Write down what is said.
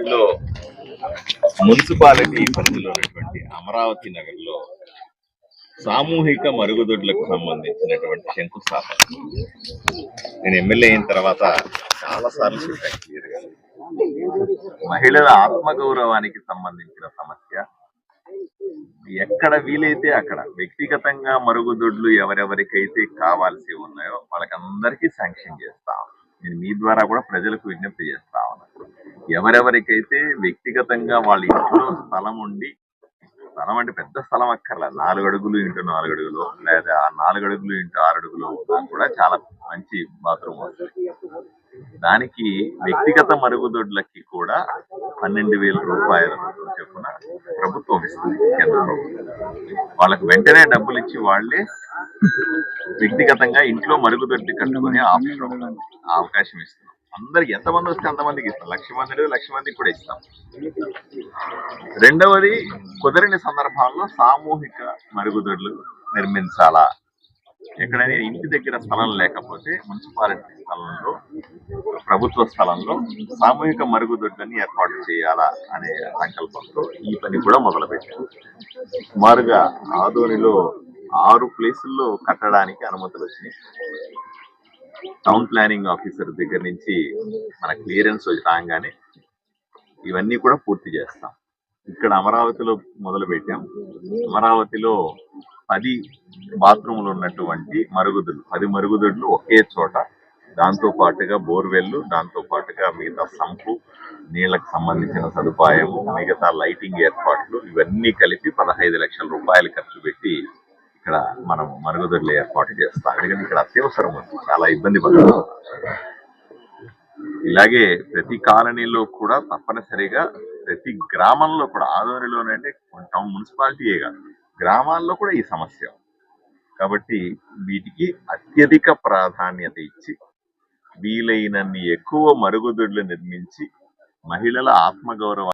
ఆదోనిలో మున్సిపాలిటీ పరిధిలో ఉన్నటువంటి అమరావతి నగర్లో సామూహిక మరుగుదొడ్లకు సంబంధించినటువంటి శంకుస్థాపన. నేను ఎమ్మెల్యే అయిన తర్వాత చాలా సార్లు చెప్పాను క్లియర్గా. మహిళల ఆత్మగౌరవానికి సంబంధించిన సమస్య. ఎక్కడ వీలైతే అక్కడ వ్యక్తిగతంగా మరుగుదొడ్లు ఎవరెవరికైతే కావాల్సి ఉన్నాయో వాళ్ళకందరికీ శాంక్షన్ చేస్తాం. నేను మీ ద్వారా కూడా ప్రజలకు విజ్ఞప్తి చేస్తాం ఎవరెవరికైతే వ్యక్తిగతంగా వాళ్ళ ఇంట్లో స్థలం ఉండి స్థలం అంటే పెద్ద స్థలం అక్కర్లా నాలుగు అడుగులు ఇంటూ నాలుగు అడుగులు లేదా ఆ నాలుగు అడుగులు ఇంటూ ఆరు అడుగులు కూడా చాలా మంచి బాత్రూమ్ వస్తుంది. దానికి వ్యక్తిగత మరుగుదొడ్లకి కూడా పన్నెండు వేల రూపాయల చొప్పున ప్రభుత్వం ఇస్తుంది కేంద్ర ప్రభుత్వం. వాళ్ళకు వెంటనే డబ్బులు ఇచ్చి వాళ్ళే వ్యక్తిగతంగా ఇంట్లో మరుగుదొడ్డి కట్టుకునే ఆప్షన్ అవకాశం ఇస్తున్నాం అందరికి ఎంతమంది వస్తే అంతమందికి ఇస్తాం. లక్ష మంది లక్ష మందికి కూడా ఇస్తాం. రెండవది కుదరని సందర్భాల్లో సామూహిక మరుగుదొడ్లు నిర్మించాలా? ఎక్కడైనా ఇంటి దగ్గర స్థలం లేకపోతే మున్సిపాలిటీ స్థలంలో ప్రభుత్వ స్థలంలో సామూహిక మరుగుదొడ్లని ఏర్పాటు చేయాలా అనే సంకల్పంతో ఈ పని కూడా మొదలుపెట్టారు సుమారుగా ఆదోనిలో ఆరు ప్లేసుల్లో కట్టడానికి అనుమతులు వచ్చినాయి టౌన్ ప్లానింగ్ ఆఫీసర్ దగ్గర నుంచి మన క్లియరెన్స్ రాగానే ఇవన్నీ కూడా పూర్తి చేస్తాం. ఇక్కడ అమరావతిలో మొదలు పెట్టాం. అమరావతిలో పది బాత్రూములు ఉన్నటువంటి మరుగుదొడ్లు పది మరుగుదొడ్లు ఒకే చోట. దాంతో పాటుగా బోర్వెల్ దాంతో పాటుగా మిగతా సంపు నీళ్ళకు సంబంధించిన సదుపాయం మిగతా లైటింగ్ ఏర్పాట్లు ఇవన్నీ కలిపి పదహైదు లక్షల రూపాయలు ఖర్చు పెట్టి మనం మరుగుదొడ్లు ఏర్పాటు చేస్తాం. ఎందుకంటే ఇక్కడ అత్యవసరం ఉంది. చాలా ఇబ్బంది పడుతుంది ఇలాగే ప్రతి కాలనీలో కూడా తప్పనిసరిగా ప్రతి గ్రామంలో కూడా ఆదోనిలోనంటే టౌన్ మున్సిపాలిటీయే కాదు గ్రామాల్లో కూడా ఈ సమస్య కాబట్టి వీటికి అత్యధిక ప్రాధాన్యత ఇచ్చి వీలైనన్ని ఎక్కువ మరుగుదొడ్లు నిర్మించి మహిళల ఆత్మగౌరవం